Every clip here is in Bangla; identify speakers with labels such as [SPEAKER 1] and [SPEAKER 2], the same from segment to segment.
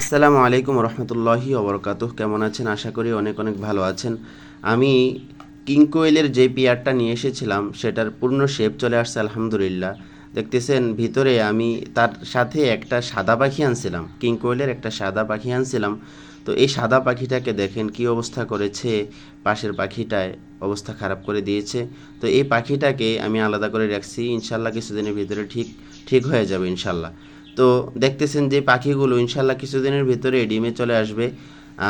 [SPEAKER 1] আসসালামু আলাইকুম রহমতুল্লাহি ওবরকাতুহ। কেমন আছেন? আশা করি অনেক অনেক ভালো আছেন। আমি কিংকোয়েলের যে পেয়ারটা নিয়ে এসেছিলাম, সেটার পূর্ণ শেপ চলে আসছে, আলহামদুলিল্লাহ। দেখতেছেন, ভিতরে আমি তার সাথে একটা সাদা পাখি আনছিলাম, কিংকোয়েলের একটা সাদা পাখি আনছিলাম। তো এই সাদা পাখিটাকে দেখেন, কি অবস্থা করেছে, পাশের পাখিটায় অবস্থা খারাপ করে দিয়েছে। তো এই পাখিটাকে আমি আলাদা করে রাখছি, ইনশাল্লাহ কিছুদিনের ভিতরে ঠিক ঠিক হয়ে যাবে, ইনশাল্লাহ। তো দেখতেছেন যে পাখিগুলো ইনশাল্লাহ কিছুদিনের ভিতরে ডিমে চলে আসবে।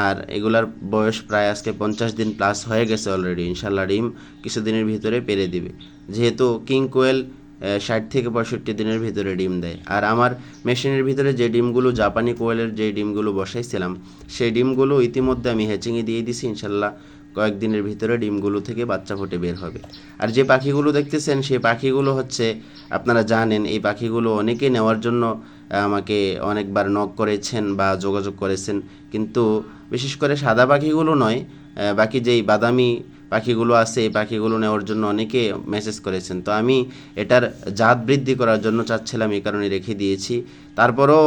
[SPEAKER 1] আর এগুলার বয়স প্রায় আজকে পঞ্চাশ দিন প্লাস হয়ে গেছে অলরেডি ইনশাল্লাহ ডিম কিছুদিনের ভিতরে পেরে দিবে। যেহেতু কিং কোয়েল ষাট থেকে পঁয়ষট্টি দিনের ভিতরে ডিম দেয়। আর আমার মেশিনের ভিতরে যে ডিমগুলো জাপানি কোয়েলের যে ডিমগুলো বসাইছিলাম, সেই ডিমগুলো ইতিমধ্যে আমি হ্যাচিংয়ে দিয়ে দিছি, ইনশাল্লাহ কয়েকদিনের ভিতরে ডিমগুলো থেকে বাচ্চা ফুটে বের হবে। আর যে পাখিগুলো দেখতেছেন, সেই পাখিগুলো হচ্ছে, আপনারা জানেন, এই পাখিগুলো অনেকে নেওয়ার জন্য আমাকে অনেকবার নক করেছেন বা যোগাযোগ করেছেন। কিন্তু বিশেষ করে সাদা পাখিগুলো নয় বাকি যেই বাদামি পাখিগুলো আছে, এই পাখিগুলো নেওয়ার জন্য অনেকে মেসেজ করেছেন। তো আমি এটার জাত বৃদ্ধি করার জন্য চাচ্ছিলাম, এই কারণে রেখে দিয়েছি। তারপরও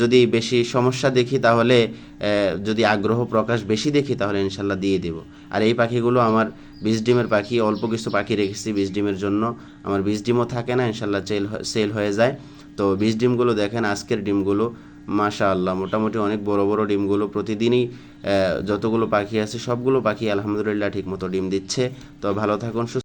[SPEAKER 1] যদি বেশি সমস্যা দেখি তাহলে যদি আগ্রহ প্রকাশ বেশি দেখি তাহলে ইনশাল্লাহ দিয়ে দেব। আর এই পাখিগুলো আমার বিষ ডিমের পাখি, অল্প কিছু পাখি রেখেছি বিষ ডিমের জন্য। আমার বিষ ডিমও থাকে না, ইনশাল্লাহ সেল সেল হয়ে যায়। তো বিষ ডিমগুলো দেখেন, আজকের ডিমগুলো মাশা আল্লাহ মোটামুটি অনেক বড় বড় ডিমগুলো প্রতিদিনই যতগুলো পাখি আছে সবগুলো পাখি আলহামদুলিল্লাহ ঠিকমতো ডিম দিচ্ছে। তো ভালো থাকুন, সুস্থ